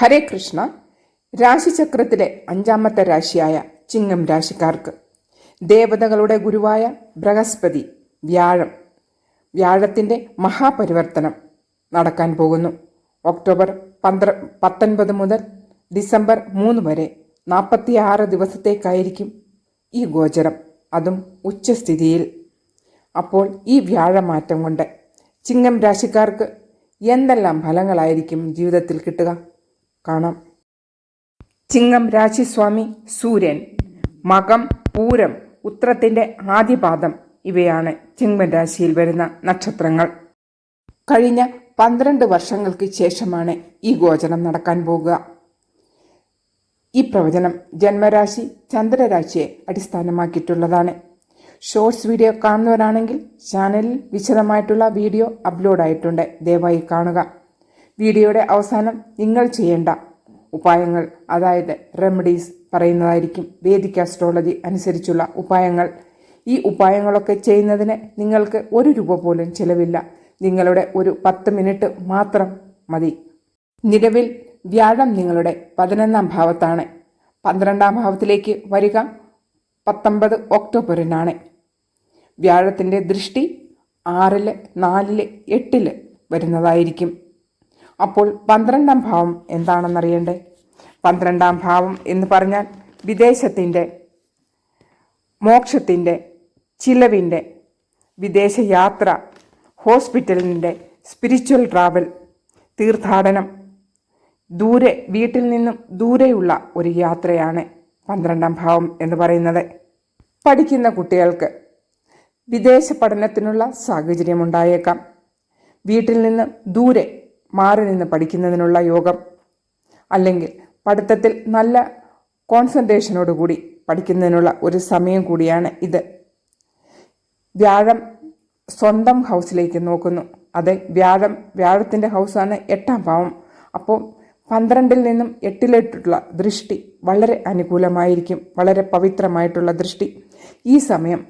ഹരേ കൃഷ്ണ രാശിചക്രത്തിലെ അഞ്ചാമത്തെ രാശിയായ ചിങ്ങം രാശിക്കാർക്ക്. ദേവതകളുടെ ഗുരുവായ ബൃഹസ്പതി വ്യാഴം. വ്യാഴത്തിന്റെ മഹാപരിവർത്തനം നടക്കാൻ പോകുന്നു. ഒക്ടോബർ പന്ത്ര പത്തൊൻപത് മുതൽ ഡിസംബർ മൂന്ന് വരെ നാൽപ്പത്തിയാറ് ദിവസത്തേക്കായിരിക്കും ഈ ഗോചരം അതും ഉച്ചസ്ഥിതിയിൽ. അപ്പോൾ ഈ വ്യാഴമാറ്റം കൊണ്ട് ചിങ്ങം രാശിക്കാർക്ക് എന്തെല്ലാം ഫലങ്ങളായിരിക്കും ജീവിതത്തിൽ കിട്ടുക? കാണാം. ചിങ്ങം രാശിസ്വാമി സൂര്യൻ. മകം പൂരം ഉത്രത്തിന്റെ ആദ്യപാദം ഇവയാണ് ചിങ്ങം രാശിയിൽ വരുന്ന നക്ഷത്രങ്ങൾ. കഴിഞ്ഞ പന്ത്രണ്ട് വർഷങ്ങൾക്ക് ശേഷമാണ് ഈ ഗോചരം നടക്കാൻ പോകുക. ഈ പ്രവചനം ജന്മരാശി ചന്ദ്രരാശിയെ അടിസ്ഥാനമാക്കിയിട്ടുള്ളതാണ്. ഷോർട്സ് വീഡിയോ കാണുന്നവരാണെങ്കിൽ ചാനലിൽ വിശദമായിട്ടുള്ള വീഡിയോ അപ്ലോഡായിട്ടുണ്ട്. ദയവായി കാണുക. വീഡിയോയുടെ അവസാനം നിങ്ങൾ ചെയ്യേണ്ട ഉപായങ്ങൾ അതായത് റെമഡീസ് പറയുന്നതായിരിക്കും. വേദിക് ആസ്ട്രോളജി അനുസരിച്ചുള്ള ഉപായങ്ങൾ. ഈ ഉപായങ്ങളൊക്കെ ചെയ്യുന്നതിന് നിങ്ങൾക്ക് ഒരു രൂപ പോലും ചിലവില്ല. നിങ്ങളുടെ ഒരു പത്ത് മിനിറ്റ് മാത്രം മതി. നിലവിൽ വ്യാഴം നിങ്ങളുടെ പതിനൊന്നാം ഭാവത്താണ്. പന്ത്രണ്ടാം ഭാവത്തിലേക്ക് വരിക. പത്തൊമ്പത് ഒക്ടോബറിനാണ്. വ്യാഴത്തിന്റെ ദൃഷ്ടി ആറിൽ നാലിൽ എട്ടിൽ വരുന്നതായിരിക്കും. അപ്പോൾ പന്ത്രണ്ടാം ഭാവം എന്താണെന്നറിയണ്ടേ? പന്ത്രണ്ടാം ഭാവം എന്ന് പറഞ്ഞാൽ വിദേശത്തിന്റെ മോക്ഷത്തിന്റെ ചിലവിന്റെ വിദേശയാത്ര ഹോസ്പിറ്റലിന്റെ സ്പിരിച്വൽ ട്രാവൽ തീർത്ഥാടനം ദൂരെ വീട്ടിൽ നിന്നും ദൂരെയുള്ള ഒരു യാത്രയാണ് പന്ത്രണ്ടാം ഭാവം എന്ന് പറയുന്നത്. പഠിക്കുന്ന കുട്ടികൾക്ക് വിദേശ പഠനത്തിനുള്ള സാഹചര്യമുണ്ടായേക്കാം. വീട്ടിൽ നിന്ന് ദൂരെ മാറി നിന്ന് പഠിക്കുന്നതിനുള്ള യോഗം അല്ലെങ്കിൽ പഠിത്തത്തിൽ നല്ല കോൺസെൻട്രേഷനോടുകൂടി പഠിക്കുന്നതിനുള്ള ഒരു സമയം കൂടിയാണ് ഇത്. വ്യാഴം സ്വന്തം ഹൗസിലേക്ക് നോക്കുന്നു. അതെ വ്യാഴം വ്യാഴത്തിന്റെ ഹൗസാണ് എട്ടാം ഭാവം. അപ്പോൾ പന്ത്രണ്ടിൽ നിന്നും എട്ടിലോട്ടുള്ള ദൃഷ്ടി വളരെ അനുകൂലമായിരിക്കും വളരെ പവിത്രമായിട്ടുള്ള ദൃഷ്ടി. ഈ സമയം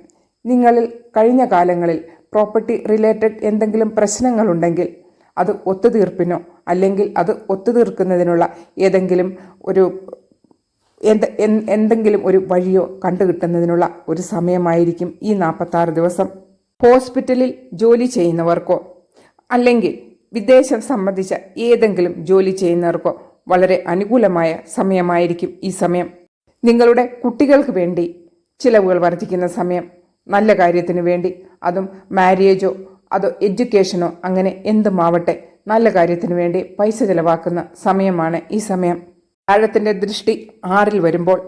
നിങ്ങളിൽ കഴിഞ്ഞ കാലങ്ങളിൽ പ്രോപ്പർട്ടി റിലേറ്റഡ് എന്തെങ്കിലും പ്രശ്നങ്ങളുണ്ടെങ്കിൽ അത് ഒത്തുതീർപ്പിനോ അല്ലെങ്കിൽ അത് ഒത്തുതീർക്കുന്നതിനുള്ള ഏതെങ്കിലും ഒരു എന്ത് എന്തെങ്കിലും ഒരു വഴിയോ കണ്ടുകിട്ടുന്നതിനുള്ള ഒരു സമയമായിരിക്കും ഈ നാൽപ്പത്താറ് ദിവസം. ഹോസ്പിറ്റലിൽ ജോലി ചെയ്യുന്നവർക്കോ അല്ലെങ്കിൽ വിദേശം സംബന്ധിച്ച ഏതെങ്കിലും ജോലി ചെയ്യുന്നവർക്കോ വളരെ അനുകൂലമായ സമയമായിരിക്കും ഈ സമയം. നിങ്ങളുടെ കുട്ടികൾക്ക് വേണ്ടി ചിലവുകൾ വർദ്ധിക്കുന്ന സമയം. നല്ല കാര്യത്തിന് വേണ്ടി. അതും മാരേജോ അതോ എഡ്യൂക്കേഷനോ അങ്ങനെ എന്തുമാവട്ടെ നല്ല കാര്യത്തിന് വേണ്ടി പൈസ ചിലവാക്കുന്ന സമയമാണ് ഈ സമയം. ആഴത്തിന്റെ ദൃഷ്ടി ആറിൽ വരുമ്പോൾ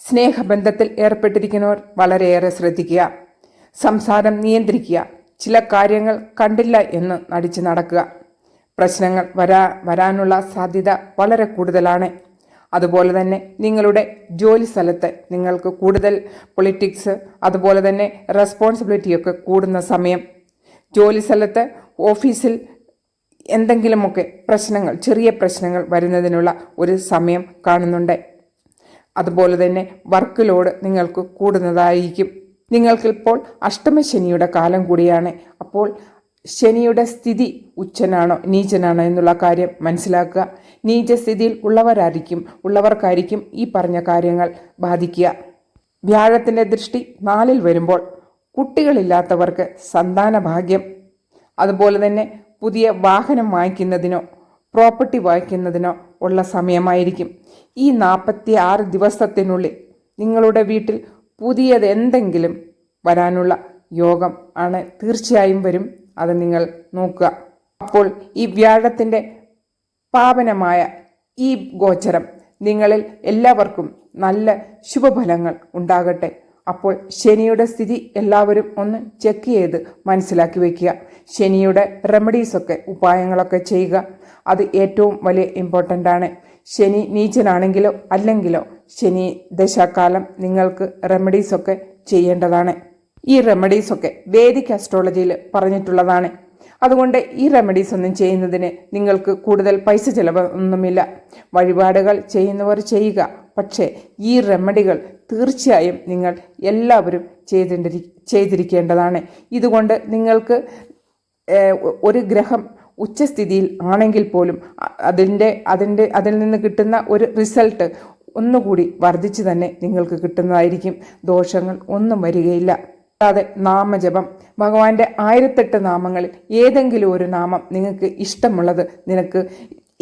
സ്നേഹബന്ധത്തിൽ ഏർപ്പെട്ടിരിക്കുന്നവർ വളരെയേറെ ശ്രദ്ധിക്കുക സംസാരം നിയന്ത്രിക്കുക ചില കാര്യങ്ങൾ കണ്ടില്ല എന്ന് നടിച്ചു നടക്കുക. പ്രശ്നങ്ങൾ വരാ വരാനുള്ള സാധ്യത വളരെ കൂടുതലാണ്. അതുപോലെ തന്നെ നിങ്ങളുടെ ജോലി സ്ഥലത്ത് നിങ്ങൾക്ക് കൂടുതൽ പൊളിറ്റിക്സ് അതുപോലെ തന്നെ റെസ്പോൺസിബിലിറ്റിയൊക്കെ കൂടുന്ന സമയം. ജോലി സ്ഥലത്ത് ഓഫീസിൽ എന്തെങ്കിലുമൊക്കെ പ്രശ്നങ്ങൾ ചെറിയ പ്രശ്നങ്ങൾ വരുന്നതിനുള്ള ഒരു സമയം കാണുന്നുണ്ട്. അതുപോലെ തന്നെ വർക്ക് ലോഡ് നിങ്ങൾക്ക് കൂടുന്നതായിരിക്കും. നിങ്ങൾക്കിപ്പോൾ അഷ്ടമശനിയുടെ കാലം കൂടിയാണ്. അപ്പോൾ ശനിയുടെ സ്ഥിതി ഉച്ചനാണോ നീചനാണോ എന്നുള്ള കാര്യം മനസ്സിലാക്കുക. നീചസ്ഥിതിയിൽ ഉള്ളവരായിരിക്കും ഉള്ളവർക്കായിരിക്കും ഈ പറഞ്ഞ കാര്യങ്ങൾ ബാധിക്കുക. വ്യാഴത്തിന്റെ ദൃഷ്ടി നാലിൽ വരുമ്പോൾ കുട്ടികളില്ലാത്തവർക്ക് സന്താന ഭാഗ്യം അതുപോലെ തന്നെ പുതിയ വാഹനം വാങ്ങിക്കുന്നതിനോ പ്രോപ്പർട്ടി വാങ്ങിക്കുന്നതിനോ ഉള്ള സമയമായിരിക്കും. ഈ നാൽപ്പത്തി ആറ് ദിവസത്തിനുള്ളിൽ നിങ്ങളുടെ വീട്ടിൽ പുതിയത് എന്തെങ്കിലും വരാനുള്ള യോഗം ആണ് തീർച്ചയായും വരും. അത് നിങ്ങൾ നോക്കുക. അപ്പോൾ ഈ വ്യാഴത്തിന്റെ പാവനമായ ഈ ഗോചരം നിങ്ങളിൽ എല്ലാവർക്കും നല്ല ശുഭഫലങ്ങൾ ഉണ്ടാകട്ടെ. അപ്പോൾ ശനിയുടെ സ്ഥിതി എല്ലാവരും ഒന്ന് ചെക്ക് ചെയ്ത് മനസ്സിലാക്കി വയ്ക്കുക ശനിയുടെ റെമഡീസൊക്കെ ഉപായങ്ങളൊക്കെ ചെയ്യുക. അത് ഏറ്റവും വലിയ ഇമ്പോർട്ടന്റ് ആണ്. ശനി നീചനാണെങ്കിലോ അല്ലെങ്കിലോ ശനി ദശാകാലം നിങ്ങൾക്ക് റെമഡീസൊക്കെ ചെയ്യേണ്ടതാണ്. ഈ റെമഡീസൊക്കെ വേദിക് അസ്ട്രോളജിയിൽ പറഞ്ഞിട്ടുള്ളതാണ്. അതുകൊണ്ട് ഈ റെമഡീസ് ഒന്നും ചെയ്യുന്നതിന് നിങ്ങൾക്ക് കൂടുതൽ പൈസ ചിലവ് ഒന്നുമില്ല വഴിപാടുകൾ ചെയ്യുന്നവർ ചെയ്യുക. പക്ഷേ ഈ റെമഡികൾ തീർച്ചയായും നിങ്ങൾ എല്ലാവരും ചെയ്തിരി ചെയ്തിരിക്കേണ്ടതാണ്. ഇതുകൊണ്ട് നിങ്ങൾക്ക് ഒരു ഗ്രഹം ഉച്ചസ്ഥിതിയിൽ ആണെങ്കിൽ പോലും അതിന്റെ അതിന്റെ അതിൽ നിന്ന് കിട്ടുന്ന ഒരു റിസൾട്ട് ഒന്നുകൂടി വർദ്ധിച്ച് തന്നെ നിങ്ങൾക്ക് കിട്ടുന്നതായിരിക്കും. ദോഷങ്ങൾ ഒന്നും വരികയില്ല. കൂടാതെ നാമജപം ഭഗവാന്റെ ആയിരത്തെട്ട് നാമങ്ങളിൽ ഏതെങ്കിലും ഒരു നാമം നിങ്ങൾക്ക് ഇഷ്ടമുള്ളത് നിനക്ക്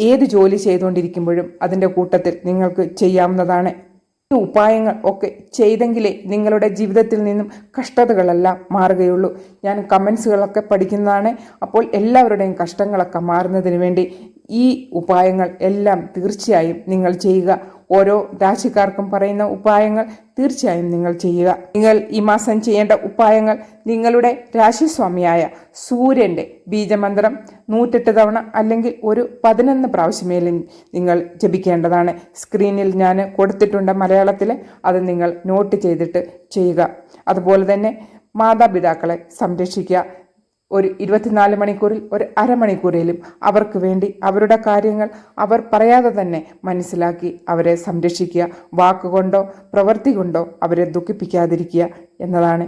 ഏത് ജോലി ചെയ്തുകൊണ്ടിരിക്കുമ്പോഴും അതിന്റെ കൂട്ടത്തിൽ നിങ്ങൾക്ക് ചെയ്യാവുന്നതാണ്. ഉപായങ്ങൾ ഒക്കെ ചെയ്തെങ്കിലേ നിങ്ങളുടെ ജീവിതത്തിൽ നിന്നും കഷ്ടതകളെല്ലാം മാറുകയുള്ളൂ. ഞാൻ കമൻസുകളൊക്കെ പഠിക്കുന്നതാണ്. അപ്പോൾ എല്ലാവരുടെയും കഷ്ടങ്ങളൊക്കെ മാറുന്നതിന് വേണ്ടി ഈ ഉപായങ്ങൾ എല്ലാം തീർച്ചയായും നിങ്ങൾ ചെയ്യുക. ഓരോ രാശിക്കാർക്കും പറയുന്ന ഉപായങ്ങൾ തീർച്ചയായും നിങ്ങൾ ചെയ്യുക. നിങ്ങൾ ഈ മാസം ചെയ്യേണ്ട ഉപായങ്ങൾ നിങ്ങളുടെ രാശിസ്വാമിയായ സൂര്യന്റെ ബീജമന്ത്രം നൂറ്റെട്ട് തവണ അല്ലെങ്കിൽ ഒരു പതിനൊന്ന് പ്രാവശ്യമേലും നിങ്ങൾ ജപിക്കേണ്ടതാണ്. സ്ക്രീനിൽ ഞാൻ കൊടുത്തിട്ടുണ്ട് മലയാളത്തിൽ. അത് നിങ്ങൾ നോട്ട് ചെയ്തിട്ട് ചെയ്യുക. അതുപോലെ തന്നെ മാതാപിതാക്കളെ സംരക്ഷിക്കുക. ഒരു ഇരുപത്തിനാല് മണിക്കൂറിൽ ഒരു അരമണിക്കൂറിലും അവർക്ക് വേണ്ടി അവരുടെ കാര്യങ്ങൾ അവർ പറയാതെ തന്നെ മനസ്സിലാക്കി അവരെ സംരക്ഷിക്കുക വാക്കുകൊണ്ടോ പ്രവൃത്തി കൊണ്ടോ അവരെ ദുഃഖിപ്പിക്കാതിരിക്കുക എന്നതാണ്.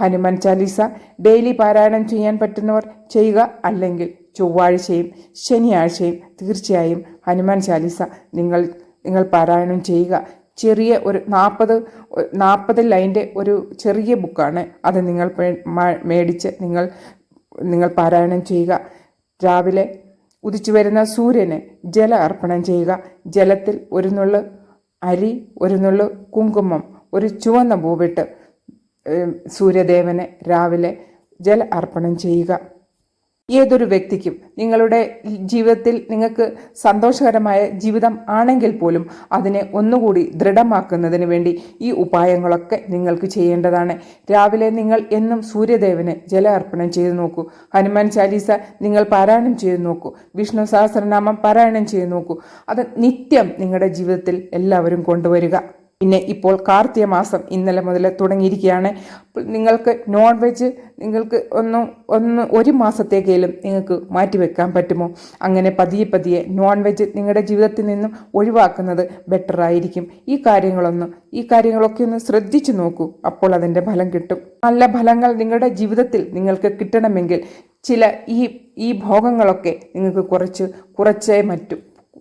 ഹനുമാൻ ചാലീസ ഡെയിലി പാരായണം ചെയ്യാൻ പറ്റുന്നവർ ചെയ്യുക അല്ലെങ്കിൽ ചൊവ്വാഴ്ചയും ശനിയാഴ്ചയും തീർച്ചയായും ഹനുമാൻ ചാലീസ നിങ്ങൾ നിങ്ങൾ പാരായണം ചെയ്യുക. ചെറിയ ഒരു നാൽപ്പത് നാൽപ്പത് ലൈന്റെ ഒരു ചെറിയ ബുക്കാണ്. അത് നിങ്ങൾ മേടിച്ച് നിങ്ങൾ നിങ്ങൾ പാരായണം ചെയ്യുക. രാവിലെ ഉദിച്ചു വരുന്ന സൂര്യന് ജല അർപ്പണം ചെയ്യുക. ജലത്തിൽ ഒരു നുള്ള് അരി ഒരു നുള്ള് കുങ്കുമം ഒരു ചുവന്ന പൂവിട്ട് സൂര്യദേവന് രാവിലെ ജല അർപ്പണം ചെയ്യുക. ഏതൊരു വ്യക്തിക്കും നിങ്ങളുടെ ജീവിതത്തിൽ നിങ്ങൾക്ക് സന്തോഷകരമായ ജീവിതം ആണെങ്കിൽ പോലും അതിനെ ഒന്നുകൂടി ദൃഢമാക്കുന്നതിന് വേണ്ടി ഈ ഉപായങ്ങളൊക്കെ നിങ്ങൾക്ക് ചെയ്യേണ്ടതാണ്. രാവിലെ നിങ്ങൾ എന്നും സൂര്യദേവന് ജല ചെയ്തു നോക്കൂ. ഹനുമാൻ ചാലീസ നിങ്ങൾ പാരായണം ചെയ്തു നോക്കൂ. വിഷ്ണു സഹസ്രനാമം പാരായണം ചെയ്തു നോക്കൂ. അത് നിത്യം നിങ്ങളുടെ ജീവിതത്തിൽ എല്ലാവരും കൊണ്ടുവരിക. പിന്നെ ഇപ്പോൾ കാർത്തിക മാസം ഇന്നലെ മുതൽ തുടങ്ങിയിരിക്കുകയാണ്. നിങ്ങൾക്ക് നോൺ വെജ് നിങ്ങൾക്ക് ഒന്ന് ഒന്ന് ഒരു മാസത്തേക്കേലും നിങ്ങൾക്ക് മാറ്റിവെക്കാൻ പറ്റുമോ? അങ്ങനെ പതിയെ പതിയെ നോൺ വെജ് നിങ്ങളുടെ ജീവിതത്തിൽ നിന്നും ഒഴിവാക്കുന്നത് ബെറ്റർ ആയിരിക്കും. ഈ കാര്യങ്ങളൊന്നും ഈ കാര്യങ്ങളൊക്കെ ഒന്ന് ശ്രദ്ധിച്ചു നോക്കൂ. അപ്പോൾ അതിന്റെ ഫലം കിട്ടും. നല്ല ഫലങ്ങൾ നിങ്ങളുടെ ജീവിതത്തിൽ നിങ്ങൾക്ക് കിട്ടണമെങ്കിൽ ചില ഈ ഈ ഭോഗങ്ങളൊക്കെ നിങ്ങൾക്ക് കുറച്ച് കുറച്ചേ മറ്റും.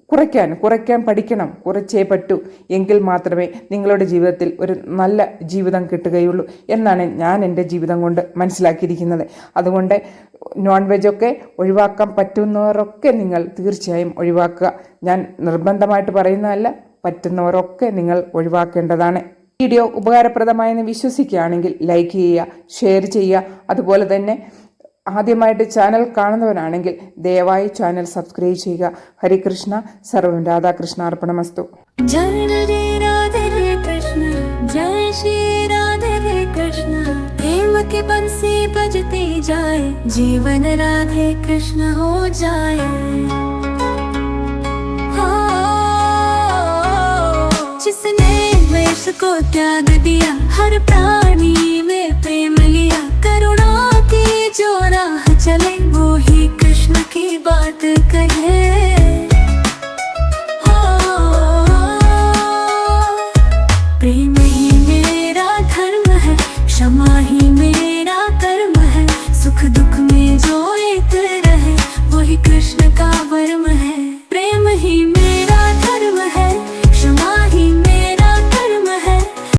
കുറയ്ക്കാൻ കുറയ്ക്കാൻ പഠിക്കണം കുറച്ചേ പറ്റൂ. എങ്കിൽ മാത്രമേ നിങ്ങളുടെ ജീവിതത്തിൽ ഒരു നല്ല ജീവിതം കിട്ടുകയുള്ളൂ എന്നാണ് ഞാൻ എന്റെ ജീവിതം കൊണ്ട് മനസ്സിലാക്കിയിരിക്കുന്നത്. അതുകൊണ്ട് നോൺ വെജൊക്കെ ഒഴിവാക്കാൻ പറ്റുന്നവരൊക്കെ നിങ്ങൾ തീർച്ചയായും ഒഴിവാക്കുക. ഞാൻ നിർബന്ധമായിട്ട് പറയുന്നതല്ല പറ്റുന്നവരൊക്കെ നിങ്ങൾ ഒഴിവാക്കേണ്ടതാണ്. വീഡിയോ ഉപകാരപ്രദമായെന്ന് വിശ്വസിക്കുകയാണെങ്കിൽ ലൈക്ക് ചെയ്യുക ഷെയർ ചെയ്യുക. അതുപോലെ തന്നെ ആദ്യമായിട്ട് ചാനൽ കാണുന്നവനാണെങ്കിൽ ദയവായി ചാനൽ സബ്സ്ക്രൈബ് ചെയ്യുക ഹരികൃഷ്ണ സർവം രാധാകൃഷ്ണ അർപ്പണമസ്തു जय रे राधे रे कृष्ण जय श्री राधे रे कृष्ण प्रेम के बंसी बजते जाए जीवन राधे कृष्ण हो जाए हाँ, जिसने वेश को त्याग दिया हर प्राणी में प्रेम लिया बात कहे